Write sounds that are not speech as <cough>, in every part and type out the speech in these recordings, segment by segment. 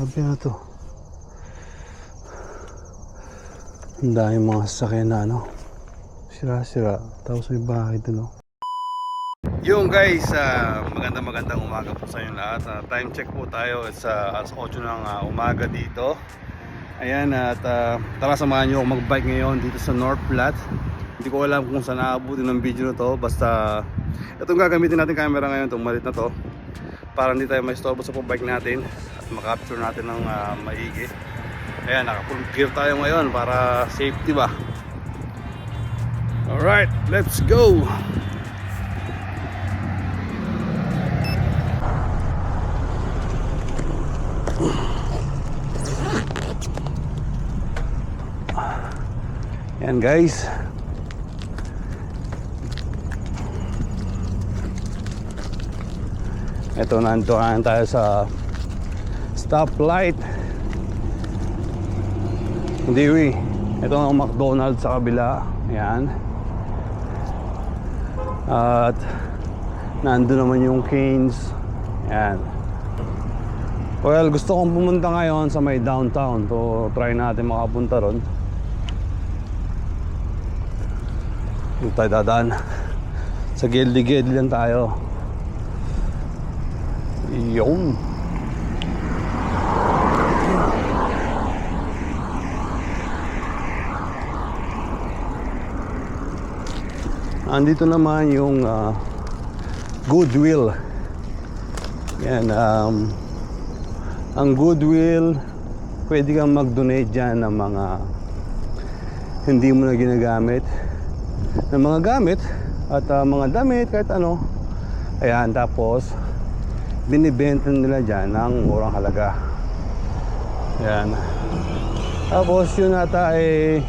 Grabe na to. Ang dami mga sasakyan na ano. Sira-sira. Tapos may bahay dun oh. Yung guys, ah, magandang magandang umaga po sa inyo lahat. Ah, time check po tayo. It's uh, alas 8 ng ah, umaga dito. Ayan at ah, tara samahan nyo ako magbike ngayon dito sa North Platte. Hindi ko alam kung saan naabutin ng video na to. Basta itong gagamitin natin camera ngayon, itong malit na to. Para hindi tayo maistorbo sa bike natin at makapture natin ng ah, maigi. Ayan, naka-full gear tayo ngayon para safety ba. Alright, let's go! Yan guys. Ito nantukan tayo sa stoplight. Hindi wi. Ito ang McDonald's sa kabila. Yan. At nando naman yung Canes. Yan. Well, gusto kong pumunta ngayon sa may downtown. So, try natin makapunta ron. Dito tayo dadaan. Sa gildi-gildi lang tayo. Yun. Andito naman yung ah, Goodwill. Yan, um, ang Goodwill, pwede kang mag-donate dyan ng mga hindi mo na ginagamit ng mga gamit at ah, mga damit kahit ano ayan tapos binibenta nila dyan ng murang halaga. Ayan tapos yun ata ay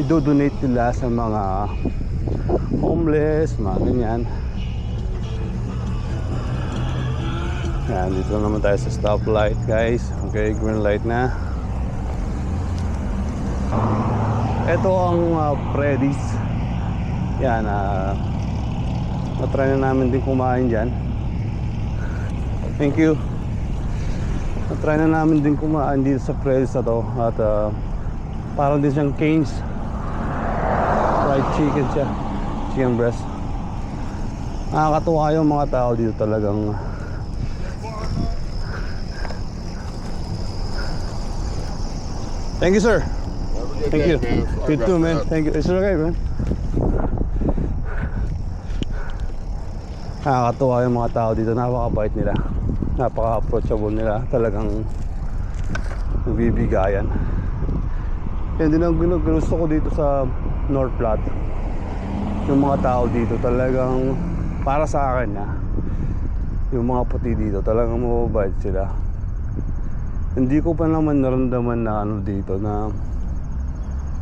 idodonate nila sa mga homeless mga ganyan. Ayan dito naman tayo sa stoplight guys. Okay green light na. Ito ang uh, Freddy's. Yan, ah na-try na namin din kumain dyan. Thank you. Na-try na namin din kumain dito sa Freddy's na to. At ah, parang din siyang Cane's. Fried chicken siya. Chicken breast. Nakakatuwa yung mga tao dito talagang Thank you, sir. Thank you. You too, man. Thank you. It's okay, man. Nakakatuwa yung mga tao dito. Napakabait nila. Napaka-approachable nila. Talagang nagbibigayan. Yan din ang gusto ko dito sa North Platte. Yung mga tao dito talagang para sa akin na yung mga puti dito talagang mababait sila. Hindi ko pa naman naramdaman na ano dito na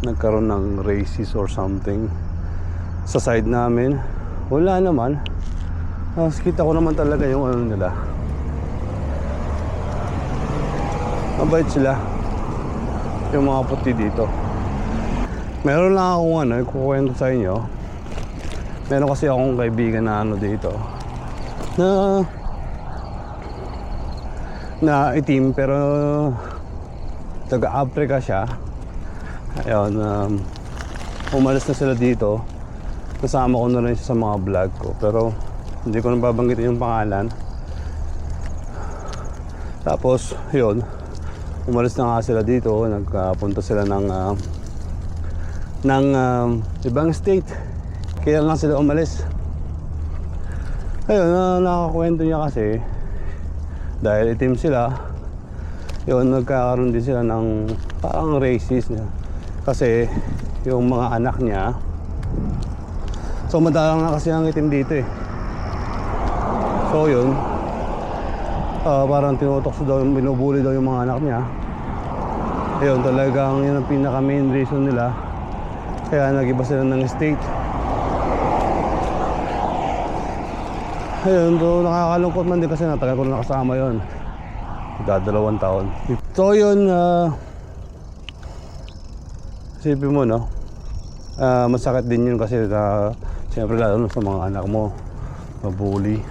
nagkaroon ng racist or something sa side namin. Wala naman. Tapos kita ko naman talaga yung ano nila. Mabait sila. Yung mga puti dito. Meron lang akong ano, ikukwento sa inyo. Meron kasi akong kaibigan na ano dito. Na na itim pero taga Africa siya. Ayun, um, umalis na sila dito. Kasama ko na rin siya sa mga vlog ko. Pero hindi ko na babanggitin yung pangalan. Tapos, yun. Umalis na nga sila dito. Nagpunta sila ng ah, ng um, ibang state. Kaya lang sila umalis. Ayun, na nakakwento niya kasi dahil itim sila yun nagkakaroon din sila ng parang racist niya kasi yung mga anak niya so madalang na kasi ang itim dito eh so yun ah, parang tinutokso daw binubuli daw yung mga anak niya yun talagang yun ang pinaka main reason nila kaya nagiba sila ng state Ayun, so nakakalungkot man din kasi natagal ko na nakasama yun. Dadalawang taon. So yun, uh, isipin mo no, Ah, masakit din yun kasi na, siyempre lalo sa mga anak mo, mabuli.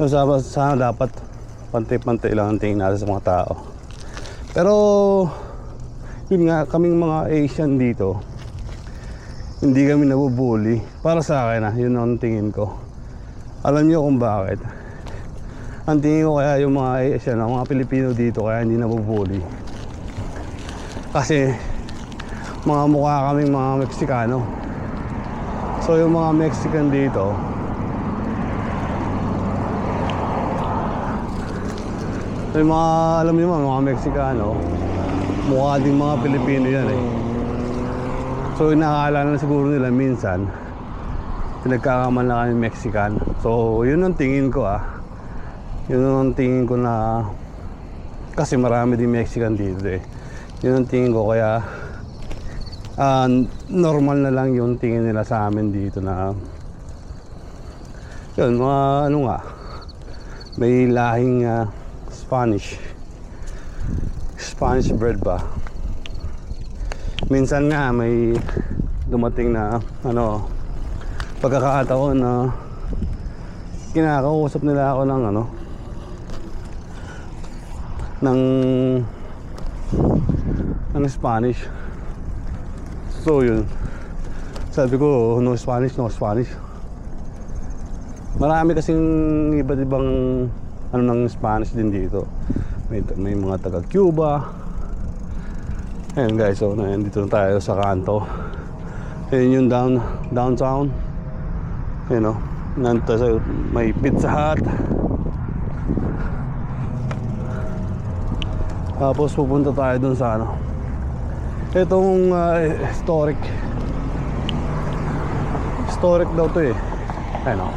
So, sana, sana dapat pantay-pantay lang ang tingin natin sa mga tao. Pero, yun nga, kaming mga Asian dito, hindi kami nabubuli. Para sa akin ah, yun ang tingin ko. Alam niyo kung bakit. Ang tingin ko kaya yung mga Asian, mga Pilipino dito kaya hindi nabubuli. Kasi, mga mukha kaming mga Meksikano. So yung mga Mexican dito, yung mga, alam niyo mga, mga Meksikano, mukha din mga Pilipino yan eh. So inakala na siguro nila minsan, pinagkakaman na kami Mexican. So yun ang tingin ko ah. Yun ang tingin ko na, kasi marami din Mexican dito eh. Yun ang tingin ko kaya, ah, normal na lang yung tingin nila sa amin dito na yun, mga ano nga may lahing ah, Spanish Spanish bread ba minsan nga may dumating na ano pagkakataon na kinakausap nila ako ng ano ng ng Spanish So yun. Sabi ko, no Spanish, no Spanish. Marami kasing iba't ibang ano ng Spanish din dito. May, may mga taga Cuba. Ayun guys, so na dito na tayo sa kanto. Ayun yung down, downtown. Ayun o. Nandito sa may Pizza Hut. Tapos pupunta tayo dun sa ano, Itong ah, historic Historic daw to eh Ano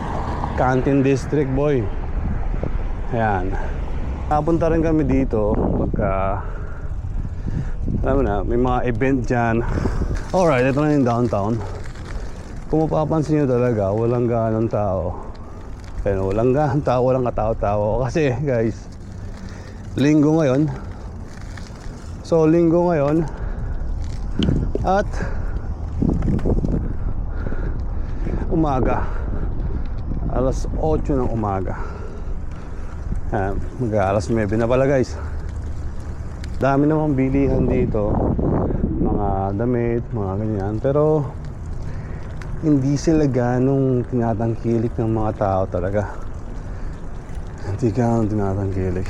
Canton District boy Ayan. Napunta rin kami dito Pagka Alam mo na May mga event dyan. Alright ito na yung downtown. Kung mapapansin nyo talaga Walang ganong tao. Ayan, walang ganong tao Walang katao-tao. Kasi guys Linggo ngayon. So linggo ngayon. At umaga. Alas 8 ng umaga uh, mag alas 9 na pala guys. Dami namang bilihan dito. Mga damit mga ganyan. Pero hindi sila ganong tinatangkilik ng mga tao talaga. Hindi ganong tinatangkilik.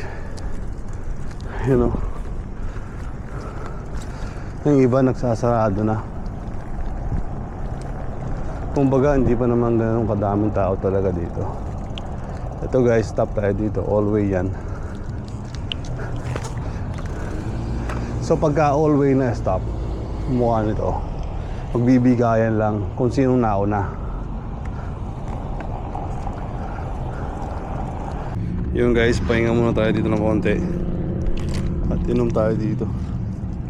You know? Yung iba nagsasarado na. Kumbaga, hindi pa naman ganun kadaming tao talaga dito. Ito guys, stop tayo dito. All way yan. So pagka all way na stop, mukha nito. Magbibigayan lang kung sinong nauna. Yun guys, pahinga muna tayo dito ng konti. At inom tayo dito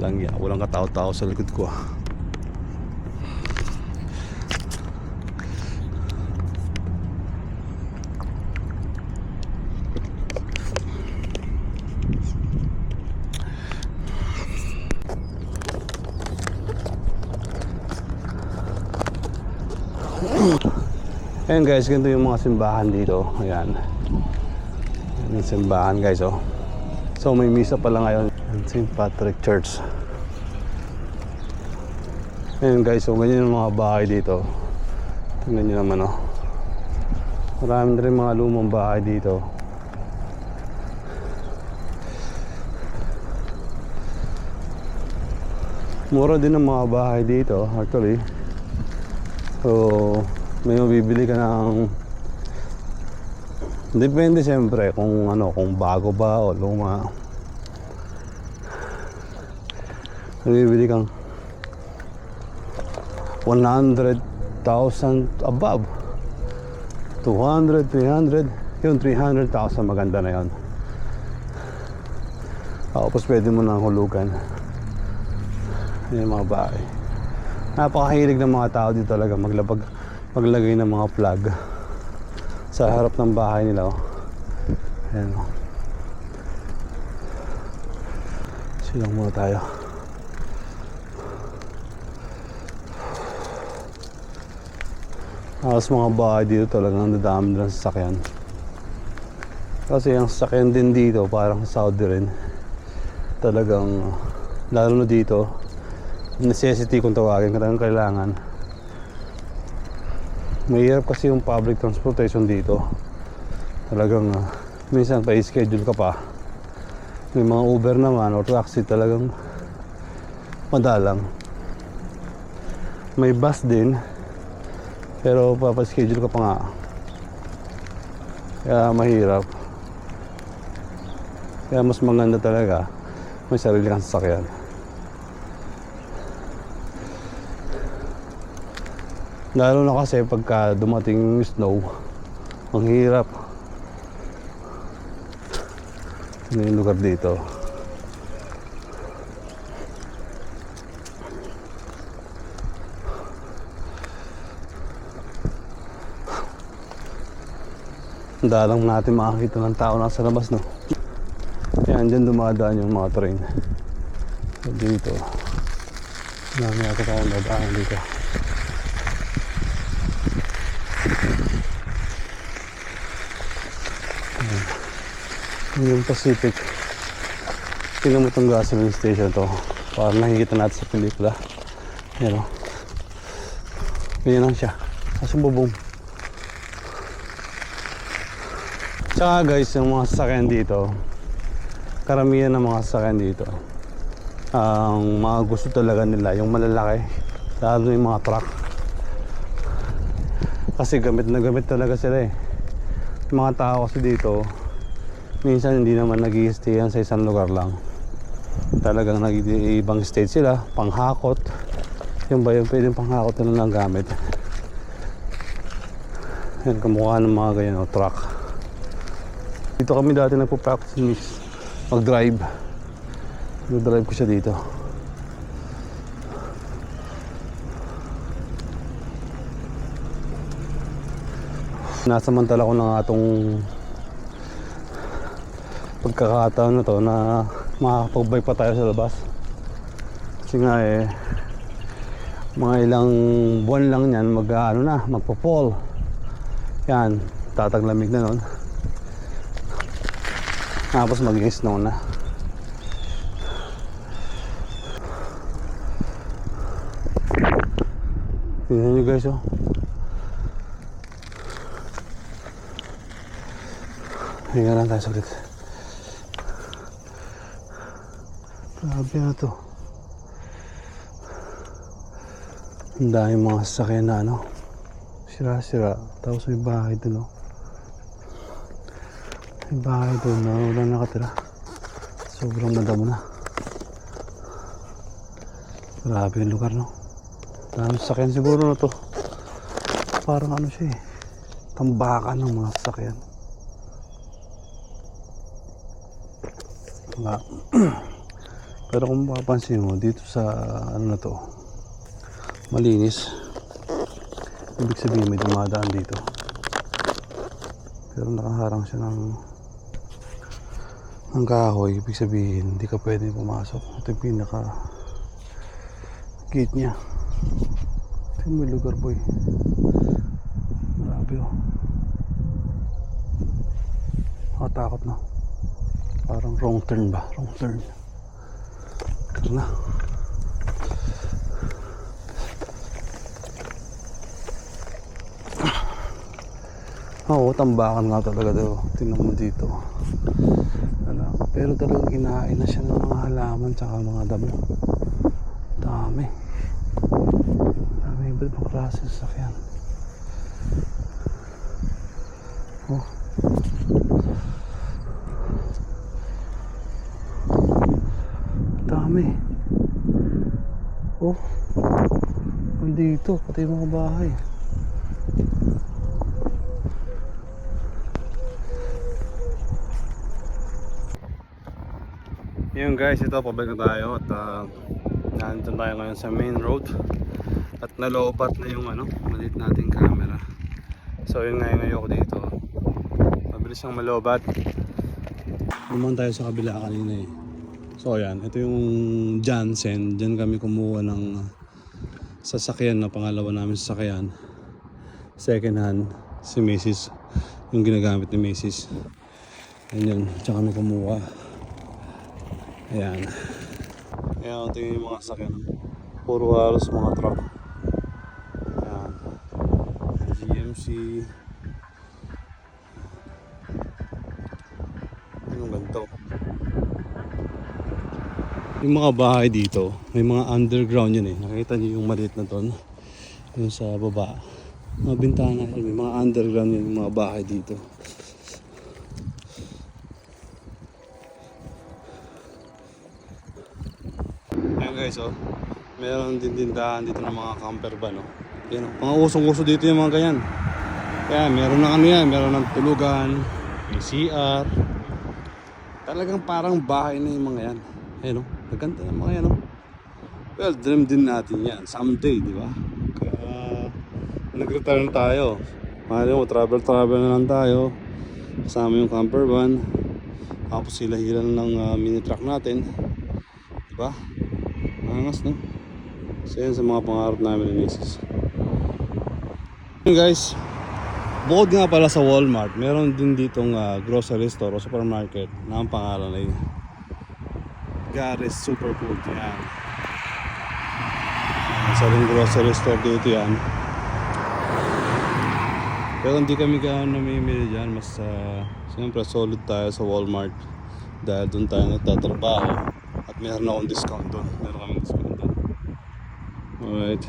lang ya walang katao-tao sa likod ko ah. Ayan guys, ganito yung mga simbahan dito. Ayan. Ayan yung simbahan guys oh. So may misa pala ngayon. St. Patrick Church. Ayan guys, so ganyan yung mga bahay dito. Tingnan nyo naman oh. Marami na rin mga lumang bahay dito. Mura din ang mga bahay dito actually. So, may mabibili ka ng Depende siyempre kung ano, kung bago ba o luma. Bibili kang 100,000 above. 200, 300. Yung 300,000 maganda na yun. Tapos pwede mo nang hulugan. Yung mga bahay. Napakahilig ng mga tao dito talaga maglabag, maglagay ng mga plug sa harap ng bahay nila. Oh. Ayan. Oh. Silang muna tayo. Halos mga bahay dito talagang nadami ng sasakyan. Kasi ang sasakyan din dito, parang sa Saudi rin. Talagang, lalo na dito, necessity kung tawagin, kailangan. Mahirap kasi yung public transportation dito. Talagang, ah, minsan pa schedule ka pa. May mga Uber naman o taxi talagang madalang. May bus din, pero papaschedule ka pa nga. Kaya mahirap. Kaya mas maganda talaga may sarili kang sasakyan. Lalo na kasi pagka dumating yung snow, ang hirap. Ano yung lugar dito? Dalang natin makakita ng tao nasa labas, no? Yan, dyan dumadaan yung mga train. Dito. Marami ata tayong dadaan dito. Yung Pacific. Tingnan mo itong gasoline station to. Parang nakikita natin sa pelikula. Yan o. Ganyan lang siya. Kasi bubong. Tsaka guys, yung mga sasakyan dito, karamihan ng mga sasakyan dito, ang mga gusto talaga nila, yung malalaki, lalo yung mga truck. Kasi gamit na gamit talaga sila eh. Mga tao kasi dito, minsan hindi naman nag stay sa isang lugar lang. Talagang nag ibang state sila, panghakot. Yung ba yung pwedeng panghakot na lang gamit. Yan, kamukha ng mga ganyan, o, truck. Dito kami dati nagpo-practice mag-drive. Nag-drive ko siya dito. Nasamantala ko na nga itong pagkakataon na to na makakapagbike pa tayo sa labas. Kasi nga eh, mga ilang buwan lang yan mag ano na, magpo-fall. Yan, tataglamig na nun. Tapos maging snow na. Tingnan nyo guys oh. Hinga lang tayo saglit. Grabe na to. Ang dami mga sasakyan na ano. Sira-sira. Tapos may bahay dun oh. May bahay doon na wala nakatira. Sobrang madamo na. Grabe yung lugar, no? Dami sasakyan siguro na to. Parang ano siya eh. Tambakan ng mga sasakyan. Nga. <clears throat> Pero kung mapapansin mo, dito sa ano na to, malinis. Ibig sabihin may dumadaan dito. Pero nakaharang siya ng ng kahoy, ibig sabihin hindi ka pwede pumasok. Ito yung pinaka gate niya. Ito yung may lugar boy. Grabe oh. Nakatakot na. Parang wrong turn ba? Wrong turn. Na. Oo, tambakan nga talaga daw. Tingnan mo dito. Ano, pero talagang kinain na siya ng mga halaman tsaka mga damo. Dami. Dami iba't ibang klase ng sasakyan. Oh. Dami. Oh. Ay dito, yung mga bahay. Yun guys, ito pabalik na tayo at uh, nandun tayo ngayon sa main road at nalobat na yung ano, maliit nating camera. So yun nga yung ayoko dito. Mabilis siyang malobat. Naman tayo sa kabila kanina eh. So yan, ito yung Jansen. Diyan kami kumuha ng sasakyan na pangalawa namin sasakyan. Second hand, si Mrs. Yung ginagamit ni Mrs. Yan yun. Tsaka kami kumuha. Ayan. Ayan, ito yung mga sakyan. Puro halos mga truck. Ayan. GMC. Anong ganito? Yung mga bahay dito, may mga underground yun eh. Nakita niyo yung maliit na ton. Yung sa baba. Mga bintana yun, may mga underground yun, yung mga bahay dito. Ayan guys, oh. Meron din tindahan dito ng mga camper van, oh. Yan, oh. Mga usong-uso dito yung mga ganyan. Kaya meron na ano yan, meron ng tulugan, may CR. Talagang parang bahay na yung mga yan. Ayan, oh. Naganda yung mga yan, oh. Well, dream din natin yan. Someday, di ba? Kaya, nag-retire na tayo. Mahal mo, travel-travel na lang tayo. Kasama yung camper van. Tapos sila hilan ng ah, mini truck natin. Di ba? Angas, no? So yan sa mga pangarap namin ni Mrs. Yun guys, bukod nga pala sa Walmart, meron din ditong ah, grocery store o supermarket na ang pangalan ay Gares Superfood. Yan. Isa rin grocery store dito yan. Pero hindi kami gaano namimili dyan. Mas uh, siyempre solid tayo sa Walmart. Dahil doon tayo nagtatrabaho. At meron akong discount doon. Meron kami discount doon. Alright.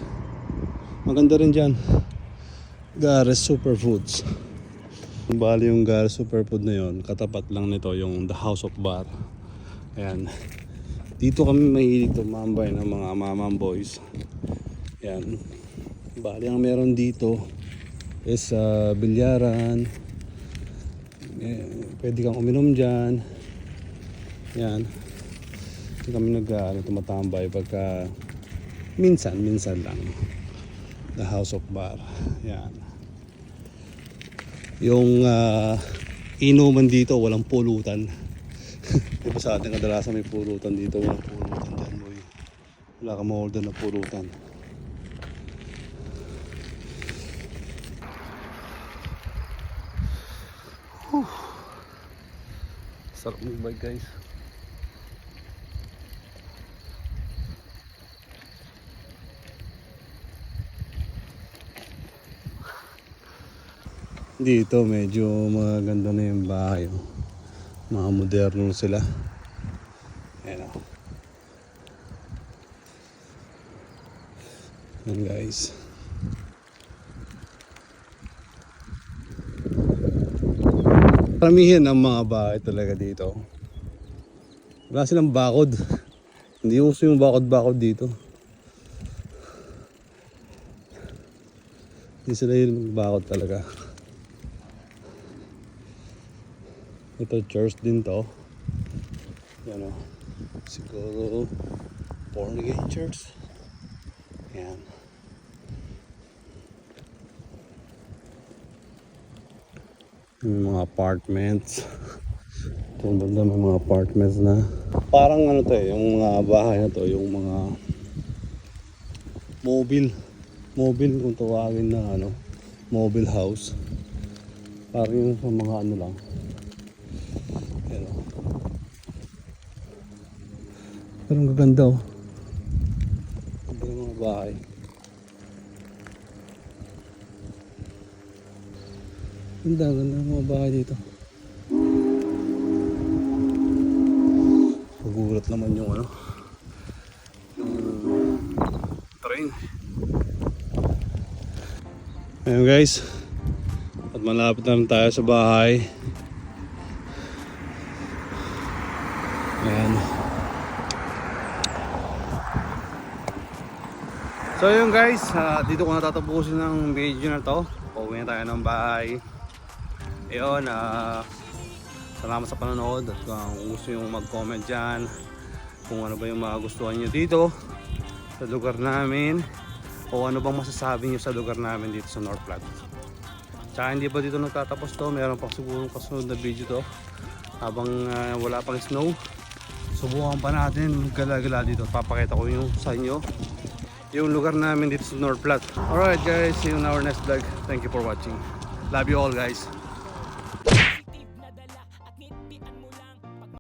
Maganda rin dyan. Gares Superfoods. Bali yung Gares Superfood na yon katapat lang nito yung The House of Bar. Ayan. Dito kami mahilig tumambay ng mga mamang boys. Yan. Bali ang meron dito is uh, bilyaran. Eh, pwede kang uminom dyan. Yan. Hindi kami nag uh, ano, tumatambay pagka minsan, minsan lang. The House of Bar. Yan. Yung uh, inuman dito, walang pulutan. Di ba sa atin kadalasan may pulutan dito, walang pulutan dyan boy. Wala kang ma-order na pulutan. Whew. Sarap mag-bike guys. Dito medyo maganda na yung bahay. oh. Mga moderno sila. Ayan o. Yan guys. Karamihan ang mga bahay talaga dito. Wala silang bakod. Hindi uso yung bakod-bakod dito. Hindi sila yung bakod talaga. Ito church din to. Yan o. Siguro born again church. Yan. Yung mga apartments. <laughs> Itong banda may mga apartments na. Parang ano to eh, yung mga bahay na to, yung mga mobile. Mobile kung tawagin na ano, mobile house. Parang yung sa mga ano lang. Pero, pero ang gaganda oh. Ganda ng mga bahay. Ganda, ganda ng mga bahay dito. Pagulat naman yung ano. Yung train. Ayun guys. At malapit na rin tayo sa bahay. Ayan. So yun guys, ah, dito ko natatapusin ng video na to. Pauwi na tayo ng bahay. Ayun, ah, salamat sa panonood at kung gusto nyo mag-comment dyan kung ano ba yung mga gustuhan nyo dito sa lugar namin o ano bang masasabi nyo sa lugar namin dito sa North Platte. Tsaka hindi ba dito nagtatapos to, meron pang siguro kasunod na video to habang ah, wala pang snow. Subukan pa natin gala-gala dito. Papakita ko yung sa inyo yung lugar namin dito sa North Platte. Alright guys, see you in our next vlog. Thank you for watching. Love you all guys.